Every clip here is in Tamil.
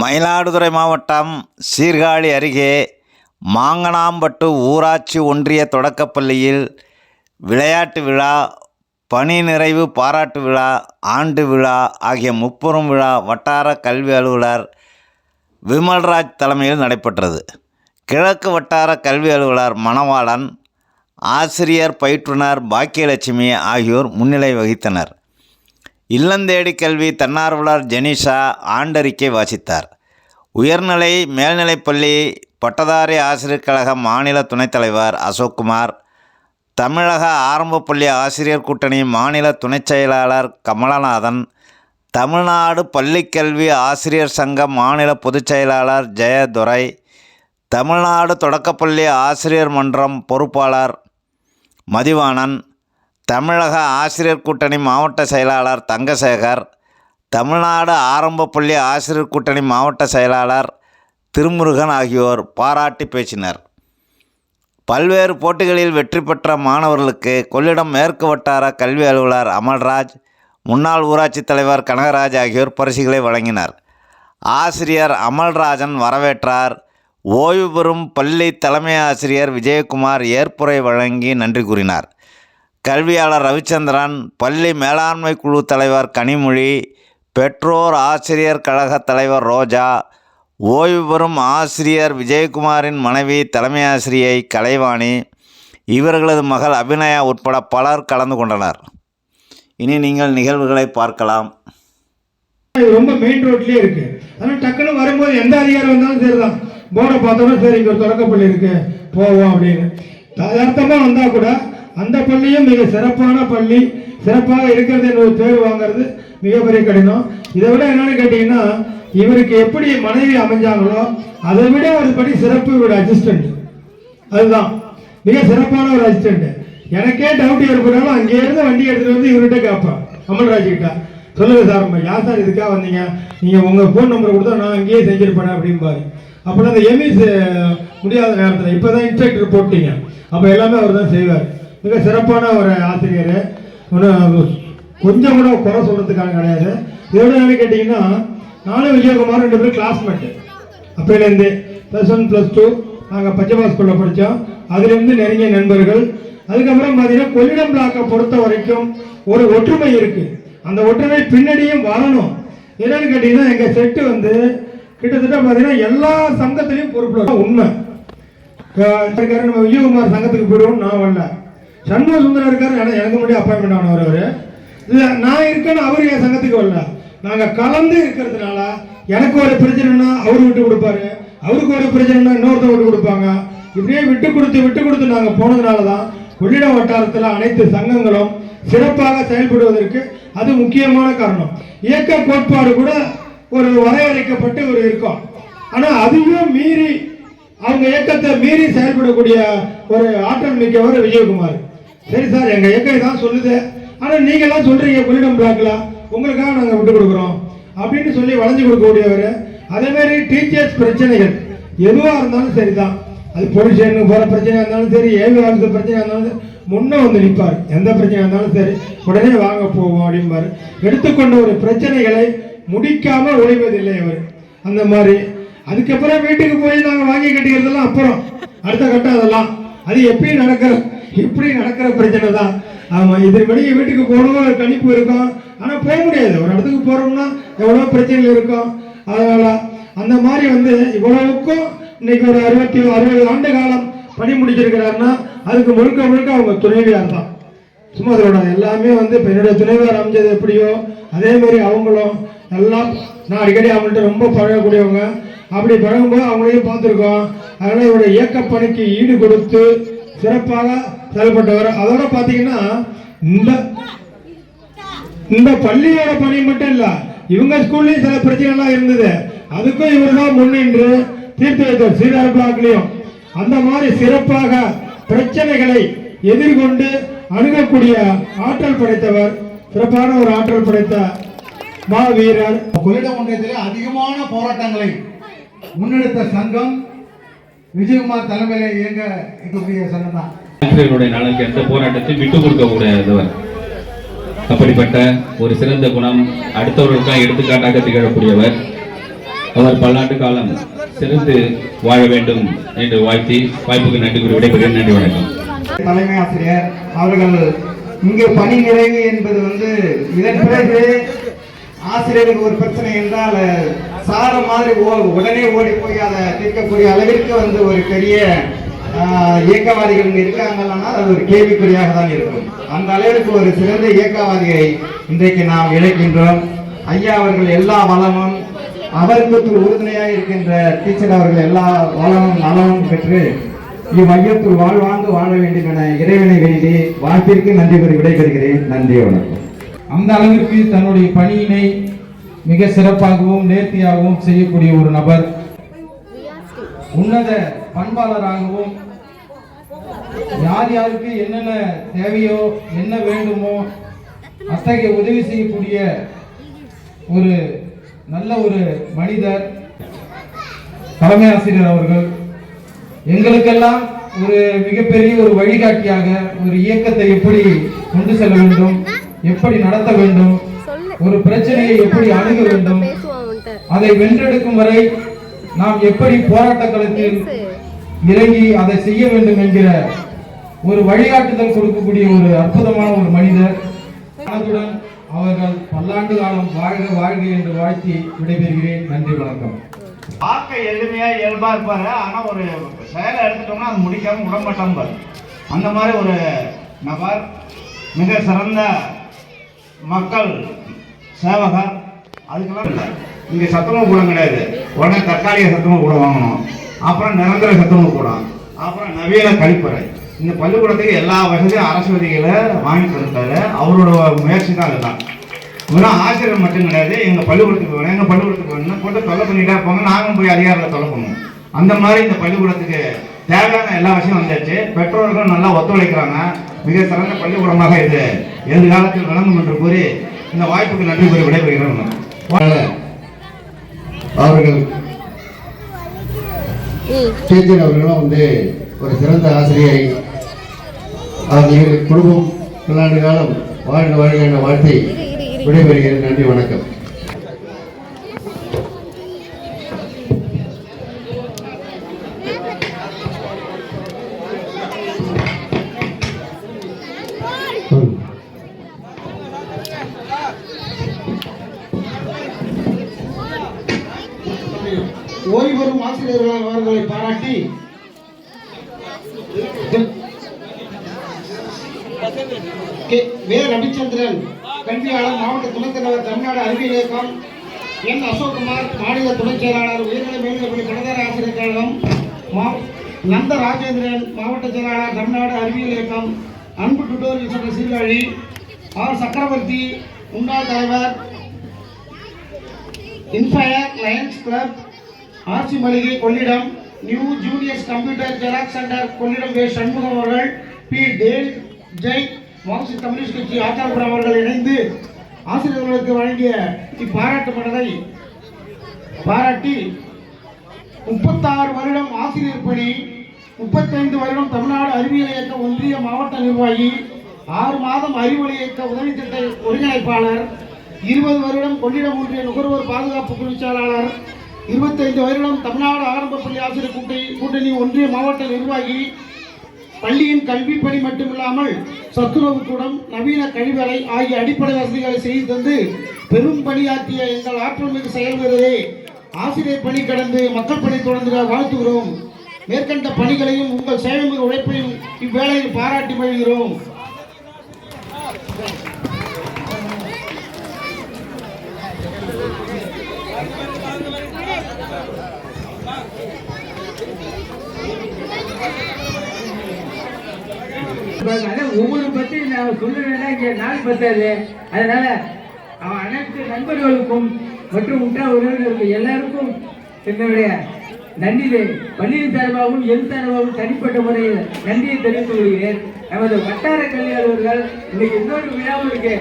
மயிலாடுதுறை மாவட்டம் சீர்காழி அருகே மாங்கனாம்பட்டு ஊராட்சி ஒன்றிய தொடக்கப்பள்ளியில் விளையாட்டு விழா பணி நிறைவு பாராட்டு விழா ஆண்டு விழா ஆகிய முப்பெரும் விழா வட்டார கல்வி அலுவலர் விமல்ராஜ் தலைமையில் நடைபெற்றது. கிழக்கு வட்டார கல்வி அலுவலர் மணவாளன் ஆசிரியர் பயிற்றுனர் பாக்கியலட்சுமி ஆகியோர் முன்னிலை வகித்தனர். இல்லந்தேடி கல்வி தன்னார்வலர் ஜெனிஷா ஆண்டறிக்கை வாசித்தார். உயர்நிலை மேல்நிலைப்பள்ளி பட்டதாரி ஆசிரியர் கழக மாநில துணைத் தலைவர் அசோக்குமார் தமிழக ஆரம்பப்பள்ளி ஆசிரியர் கூட்டணி மாநில துணைச் செயலாளர் கமலநாதன் தமிழ்நாடு பள்ளிக்கல்வி ஆசிரியர் சங்க மாநில பொதுச் செயலாளர் ஜெயதுரை தமிழ்நாடு தொடக்கப்பள்ளி ஆசிரியர் மன்றம் பொறுப்பாளர் மதிவாணன் தமிழக ஆசிரியர் கூட்டணி மாவட்ட செயலாளர் தங்கசேகர் தமிழ்நாடு ஆரம்பப்பள்ளி ஆசிரியர் கூட்டணி மாவட்ட செயலாளர் திருமுருகன் ஆகியோர் பாராட்டி பேசினர். பல்வேறு போட்டிகளில் வெற்றி பெற்ற மாணவர்களுக்கு கொள்ளிடம் மேற்கு வட்டார கல்வி அலுவலர் அமல்ராஜ் முன்னாள் ஊராட்சி தலைவர் கனகராஜ் ஆகியோர் பரிசுகளை வழங்கினர். ஆசிரியர் அமல்ராஜன் வரவேற்றார். ஓய்வு பெறும் பள்ளி தலைமை ஆசிரியர் விஜயகுமார் ஏற்புரை வழங்கி நன்றி கூறினார். கல்வியாளர் ரவிச்சந்திரன் பள்ளி மேலாண்மை குழு தலைவர் கனிமொழி பெற்றோர் ஆசிரியர் கழக தலைவர் ரோஜா ஓய்வு பெறும் ஆசிரியர் விஜயகுமாரின் மனைவி தலைமை ஆசிரியை கலைவாணி இவர்களது மகள் அபிநயா உட்பட பலர் கலந்து கொண்டனர். இனி நீங்கள் நிகழ்வுகளை பார்க்கலாம். ரொம்ப மெயின் ரோட்லயே இருக்கு. அதனால டக்குன்னு வரும்போது எந்த அதிகாரம் வந்தாலும் சரிதான். போர்டை பார்த்தோம்னா சரி இங்க தொடக்கப்பள்ளி இருக்கு போவோம் அப்படின்னு. யதார்த்தமா வந்தா கூட அந்த பள்ளியும் மிக சிறப்பான பள்ளி. சிறப்பாக இருக்கிறது என்ற ஒரு பேர் வாங்குறது மிகப்பெரிய கடினம். இதை விட என்னன்னு கேட்டீங்கன்னா இவருக்கு எப்படி மனைவி அமைஞ்சாங்களோ அதை விட ஒரு படி சிறப்பு இவருடைய அசிஸ்டன்ட் அதுதான். மிக சிறப்பான ஒரு அசிஸ்டன்ட் எனக்கே டவுட் ஏற்பட்டாலும் அங்கேருந்து வண்டி எடுத்துகிட்டு வந்து இவர்கிட்ட கேட்பேன். அமல்ராஜ் கிட்ட. சொல்லுங்க சார் யார் சார் இதுக்காக வந்தீங்க? நீங்கள் உங்கள் ஃபோன் நம்பர் கொடுத்தா நான் அங்கேயே செஞ்சிருப்பேன் அப்படிம்பாரு. அப்புறம் அந்த எமிஸ் முடியாத நேரத்தில் இப்போ தான் இன்ஸ்ட்ரக்டர் போட்டீங்க. அப்போ எல்லாமே அவர் தான் செய்வார். மிக சிறப்பான ஒரு ஆசிரியர். கொஞ்சம் கூட குறை சொல்றதுக்காக கிடையாது. இதோட என்ன கேட்டிங்கன்னா நானும் விஜயகுமார் ரெண்டு பேரும் கிளாஸ்மேட்டு அப்போலேருந்து ப்ளஸ் ஒன் ப்ளஸ் டூ நாங்கள் பச்சைவா ஸ்கூலில் படித்தோம் அதுலேருந்து நெருங்கிய நண்பர்கள். அதுக்கப்புறம் பார்த்தீங்கன்னா கொள்ளிடம் பிளாக்கை பொறுத்த வரைக்கும் ஒரு ஒற்றுமை இருக்குது அந்த ஒற்றுமை பின்னாடியும் வரணும். என்னன்னு கேட்டிங்கன்னா எங்கள் செட்டு வந்து கிட்டத்தட்ட பார்த்தீங்கன்னா எல்லா சங்கத்திலையும் பொறுப்பு உண்மை. நம்ம விஜயகுமார் சங்கத்துக்கு போயிடுவோம் நான் வரல. சண்முக சுந்தரம் இருக்காரு ஆனா எனக்கு முன்னாடி அப்பாயின்மெண்ட் ஆனவர் அவர். இல்லை நான் இருக்கேன்னு அவர் என் சங்கத்துக்கு வரல. நாங்கள் கலந்து இருக்கிறதுனால எனக்கு ஒரு பிரச்சனைனா அவரு விட்டு கொடுப்பாரு. அவருக்கு ஒரு பிரச்சனைனா இன்னொருத்தர் விட்டு கொடுப்பாங்க. இப்படியே விட்டு கொடுத்து விட்டு கொடுத்து நாங்கள் போனதுனால தான் கொள்ளிடம் வட்டாரத்தில் அனைத்து சங்கங்களும் சிறப்பாக செயல்படுவதற்கு அது முக்கியமான காரணம். இயக்க கோட்பாடு கூட ஒரு வரையறைக்கப்பட்டு ஒரு இருக்கும். ஆனால் அதையும் மீறி அவங்க இயக்கத்தை மீறி செயல்படக்கூடிய ஒரு ஆற்றல் மிக்கவர் விஜயகுமார். சரி சார் எங்க இயக்கம் இதான் சொல்லுது. ஆனா நீங்க எல்லாம் சொல்றீங்க கொள்ளிடம் பிளாக்ல. உங்களுக்காக நாங்க விட்டு கொடுக்குறோம். அப்படின்னு சொல்லி வளைஞ்சு கொடுக்கக்கூடியவர். அதே மாதிரி டீச்சர்ஸ் பிரச்சனைகள். எதுவா இருந்தாலும் சரிதான். அது போலீஸ் ஸ்டேஷனுக்கு போற பிரச்சனையா இருந்தாலும் சரி ஏவி ஆஃபீஸ் பிரச்சனையா இருந்தாலும் முன்னே முன்ன வந்து நிற்பார் எந்த பிரச்சனையா இருந்தாலும் சரி உடனே வாங்க போவோம் அப்படிம்பார். எடுத்துக்கொண்ட ஒரு பிரச்சனைகளை முடிக்காம ஒழிவதில்லை அவர். அந்த மாதிரி அதுக்கப்புறம் வீட்டுக்கு போய் நாங்கள் வாங்கி கட்டிக்கிறதெல்லாம் அப்புறம். அடுத்த கட்டம் அதெல்லாம். அது எப்பயும் நடக்கிற எப்படி நடக்கிற பிரச்சனை தான். ஆமாம் இது வழி வீட்டுக்கு போகணும் கணிப்பு இருக்கும். ஆனால் போக முடியாது. ஒரு இடத்துக்கு போகிறோம்னா எவ்வளோ பிரச்சனைகள் இருக்கும். அதனால் அந்த மாதிரி வந்து இவ்வளவுக்கும் இன்னைக்கு ஒரு அறுபத்தி அறுபது ஆண்டு காலம் பணி முடிச்சிருக்கிறாருன்னா அதுக்கு முழுக்க முழுக்க அவங்க துணைவியார் தான். சும்மா சொல்லக்கூடாது எல்லாமே வந்து இப்போ என்னுடைய அமைஞ்சது எப்படியோ அதே மாதிரி அவங்களும் எல்லாம் நான் அடிக்கடி அவங்கள்ட்ட ரொம்ப பழகக்கூடியவங்க. அப்படி தொடங்கும்போது அவங்களையும் பார்த்துருக்கோம். அதனால் இவருடைய இயக்கப்பணிக்கு ஈடு கொடுத்து சிறப்பாக செயல்பட்டவர். அதோட பார்த்தீங்கன்னா இந்த இந்த பள்ளியோட பணி மட்டும் இல்லை இவங்க ஸ்கூல்லையும் சில பிரச்சனைலாம் இருந்தது. அதுக்கும் இவர் தான் முன்னின்று தீர்த்து வைத்தார் சீதார் அந்த மாதிரி சிறப்பாக பிரச்சனைகளை எதிர்கொண்டு அணுகக்கூடிய ஆற்றல் படைத்தவர் சிறப்பான ஒரு ஆற்றல் படைத்த மாவீரர். கொள்ளிடம் ஒன்றியத்தில் அதிகமான போராட்டங்களை முன்னெடுத்த சங்கம் விஜயகுமார் தலைமையில் இயங்க இருக்கக்கூடிய சங்கம் தான் நலனுக்கு எந்த போராட்டத்தையும் விட்டு கொடுக்க கூடியவர் அப்படிப்பட்ட ஒரு சிறந்த குணம் அடுத்தவர்களுக்காக எடுத்துக்காட்டாக திகழக்கூடியவர். அவர் பல்லாண்டு காலம் சிறந்து வாழ வேண்டும் என்று வாழ்த்தி வாய்ப்புக்கு நன்றி கூறி விடைபெறுகிறேன். நன்றி வணக்கம். தலைமை ஆசிரியர் அவர்கள் இங்கே பணி நிறைவு என்பது வந்து இதன் பிறகு ஆசிரியருக்கு ஒரு பிரச்சனை என்றால் சார மாதிரி ஓ- உடனே ஓடி போய் அதை தீர்க்கக்கூடிய அளவிற்கு வந்து ஒரு பெரிய இயக்கவாதிகள் இருக்காங்கன்னா அது ஒரு கேள்விக்குறியாக தான் இருக்கும். அந்த அளவிற்கு ஒரு சிறந்த இயக்கவாதியை இன்றைக்கு நாம் இழைக்கின்றோம் ஐயா அவர்கள் எல்லா வளமும் அவருக்கு உறுதுணையாக இருக்கின்ற டீச்சர் அவர்கள் எல்லா வளமும் நலமும் பெற்று இவ்வையத்தில் வாழ்வாழ்ந்து வாழ வேண்டும் என இறைவனை வேண்டி வாழ்த்திற்கு நன்றி கூறி விடைபெறுகிறேன். நன்றி வணக்கம். அந்த அளவிற்கு தன்னுடைய பணியினை மிக சிறப்பாகவும் நேர்த்தியாகவும் செய்யக்கூடிய ஒரு நபர். உன்னத பண்பாளராகவும் யார் யாருக்கு என்னென்ன தேவையோ என்ன வேண்டுமோ அத்தகைய உதவி செய்யக்கூடிய ஒரு நல்ல ஒரு மனிதர் தலைமை ஆசிரியர் அவர்கள். எங்களுக்கெல்லாம் ஒரு மிகப்பெரிய ஒரு வழிகாட்டியாக ஒரு இயக்கத்தை எப்படி கொண்டு செல்ல வேண்டும் எப்படி நடத்த வேண்டும் ஒரு பிரச்சனையை எப்படி அணுக வேண்டும்? அதை வென்றெடுக்கும் வரை நாம் எப்படி போராட்ட களத்தில் இறங்கி அதை செய்ய வேண்டும் என்கிற ஒரு வழிகாட்டுதல் கொடுக்கக்கூடிய ஒரு அற்புதமான ஒரு மனிதர். மனதுடன் அவர்கள் பல்லாண்டு காலம் வாழ்க வாழ்க என்று வாழ்த்தி விடைபெறுகிறேன். நன்றி வணக்கம். பார்க்க எளிமையா இயல்பா இருப்பாரு. ஆனா ஒரு செயலை எடுத்துட்டோம்னா அது முடிக்காம விடமாட்டான் பாரு. அந்த மாதிரி ஒரு நபர் மிக சிறந்த மக்கள் சேவகர் அதுக்கெல்லாம் இல்லை. இங்கே சத்துணவு கூடம் கிடையாது. உடனே தற்காலிக சத்துணவு கூடம் வாங்கணும். அப்புறம் நிரந்தர சத்துணவு கூடம் அப்புறம் நவீன கழிப்பறை. இந்த பள்ளிக்கூடத்துக்கு எல்லா வசதியும் அரசு வசதிகளை வாங்கி கொடுத்தாரு அவரோட முயற்சி தான் அதுதான். வெறும் ஆசிரியர் மட்டும் கிடையாது. எங்கள் பள்ளிக்கூடத்துக்கு வேணும் எங்கள் பள்ளிக்கூடத்துக்கு வேணும் போட்டு தொல்லை பண்ணிட்டே போங்க. நாங்களும் போய் அதிகாரத்தில் தொலை பண்ணுவோம். அந்த மாதிரி இந்த பள்ளிக்கூடத்துக்கு தேவையான எல்லா விஷயம் வந்தாச்சு பெற்றோர்களும் நல்லா ஒத்துழைக்கிறாங்க. மிக சிறந்த பள்ளிக்கூடமாக இது. எதிர்காலத்தில் விளங்கும் என்று கூறி இந்த வாய்ப்புக்கு நன்றி கூறி விடைபெறுகிறோம் அவர்கள் டீச்சர் அவர்களும் வந்து ஒரு சிறந்த ஆசிரியை அவர்கள் குடும்பம் பல்லாண்டு காலம் வாழ்க வாழ்க என்ற வாழ்த்தை விடைபெறுகிறேன். நன்றி வணக்கம். வே ரவிச்சந்திரன் கல்வியாளர் மாவட்ட துணைத் தலைவர் தமிழ்நாடு அறிவியல் இயக்கம். என் அசோக்குமார் மாநில துணைச் செயலாளர் உயர்நிலை மேல்நிலைப்பள்ளி கடற்கரை ஆசிரியர் கழகம். மா நந்த ராஜேந்திரன் மாவட்ட செயலாளர் தமிழ்நாடு அறிவியல் இயக்கம். அன்பு டுட்டோரியல் சென்ற சீர்காழி. ஆர். சக்கரவர்த்தி முன்னாள் தலைவர். இன்ஃபயர் லயன்ஸ் கிளப் ஆர்சி மளிகை Kollidam. New juniors computer xerox centre Kollidam V Shanmugam அவர்கள் பி. டேல் ஜெய் மார்க்சிஸ்ட் கம்யூனிஸ்ட் கட்சி ஆச்சாரபுரம் அவர்கள் இணைந்து ஆசிரியர்களுக்கு வழங்கிய இப்பாராட்டு மனதை பாராட்டி முப்பத்தாறு வருடம் ஆசிரியர் பணி முப்பத்தைந்து வருடம் தமிழ்நாடு அறிவியல் இயக்க ஒன்றிய மாவட்ட நிர்வாகி ஆறு மாதம் அறிவொளி இயக்க உதவி திட்ட ஒருங்கிணைப்பாளர் இருபது வருடம் கொள்ளிடம் ஒன்றிய நுகர்வோர் பாதுகாப்பு குழுச்சாளர் இருபத்தைந்து வருடம் தமிழ்நாடு ஆரம்ப பள்ளி ஆசிரியர் கூட்டணி கூட்டணி ஒன்றிய மாவட்ட நிர்வாகி பள்ளியின் கல்வி பணி மட்டுமில்லாமல் சத்துணவு கூடம் நவீன கழிவறை ஆகிய அடிப்படை வசதிகளை செய்து தந்து பெரும் பணியாற்றிய எங்கள் ஆற்றல் மிகு செயல்வீரரே ஆசிரியர் பணி கடந்து மக்கள் பணி தொடர்ந்து வாழ்த்துகிறோம். மேற்கண்ட பணிகளையும் உங்கள் சேவை உழைப்பையும் இவ்வேளையில் பாராட்டி மகிழ்கிறோம். ஒவ்வொரு பத்தி நான் சொல்லுவேன்னா இங்க நாள் பத்தாது அதனால அவன் அனைத்து நண்பர்களுக்கும் மற்றும் உற்றார் உறவினர்களுக்கும் எல்லாருக்கும் என்னுடைய நன்றியை பள்ளியின் சார்பாகவும் என் சார்பாகவும் தனிப்பட்ட முறையில் நன்றியை தெரிவித்துக் கொள்கிறேன். நமது வட்டார கல்வி அலுவலர்கள் இன்னைக்கு இன்னொரு விழாவும் இருக்கு.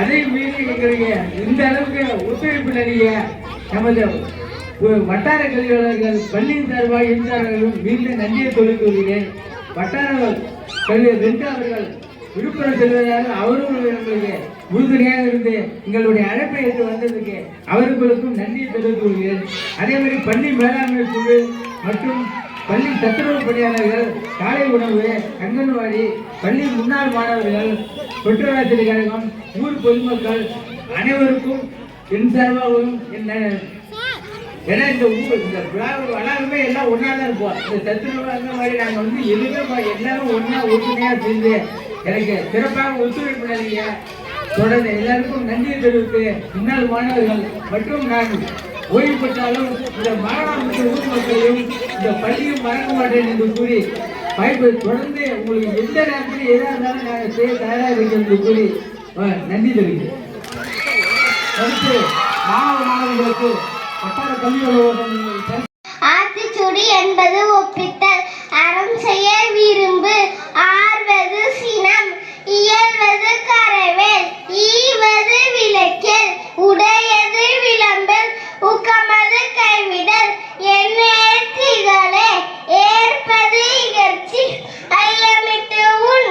அதை மீறி எங்களுக்கு இந்த அளவுக்கு ஒத்துழைப்பு நடிக நமது வட்டார கல்வியாளர்கள் பள்ளியின் சார்பாக இருந்தார்களும் சார்பாகவும் மீண்டும் நன்றியை தொழில் கூறுகிறேன் வட்டார கல்வி வென்று அவர்கள் விழுப்புரம் செல்வதாக அவரும் எங்களுக்கு உறுதுணையாக இருந்து எங்களுடைய அழைப்பை ஏற்று வந்ததுக்கு அவர்களுக்கும் நன்றியை தெரிவித்துக் கொள்கிறேன். அதே மாதிரி பள்ளி மேலாண்மை குழு மற்றும் பள்ளி சத்துணவு பணியாளர்கள் காலை உணவு அங்கன்வாடி பள்ளி முன்னாள் மாணவர்கள் பெற்றோராசிரியர் கழகம் ஊர் பொதுமக்கள் அனைவருக்கும் என் சார்பாகவும் என் ஏன்னா இந்த ஊர் இந்த வளாகமே எல்லாம் ஒன்றா தான் இருப்போம் இந்த சத்துணவு அந்த மாதிரி நாங்கள் வந்து எதுவுமே எல்லாரும் ஒன்றா ஒற்றுமையாக சேர்ந்து எனக்கு சிறப்பாக ஒத்துழைப்பு நிலைய தொடர்ந்து எல்லாருக்கும் நன்றி தெரிவித்து முன்னாள் மாணவர்கள் மற்றும் நான் ஓய்வு பெற்றாலும் இந்த மாணவர் ஊர் மக்களையும் இந்த பள்ளியும் மறக்க மாட்டேன் என்று கூறி வாய்ப்பு தொடர்ந்து உங்களுக்கு எந்த நேரத்தில் எதாக இருந்தாலும் நாங்கள் செய்ய தயாராக இருக்கிறோம் என்று கூறி நன்றி தெரிவிக்கிறேன். அடுத்து மாணவ மாணவர்களுக்கு ஆத்திச்சுடி என்பது ஒப்பித்தல் அறம் செய்ய விரும்பு ஆர்வது சினம் இயல்வது கரவேல் ஈவது விளக்கில் உடையது விளம்பல் உக்கமது கைவிடல் என்னேற்றிகளே ஏற்பது இகழ்ச்சி ஐயமிட்டு உன்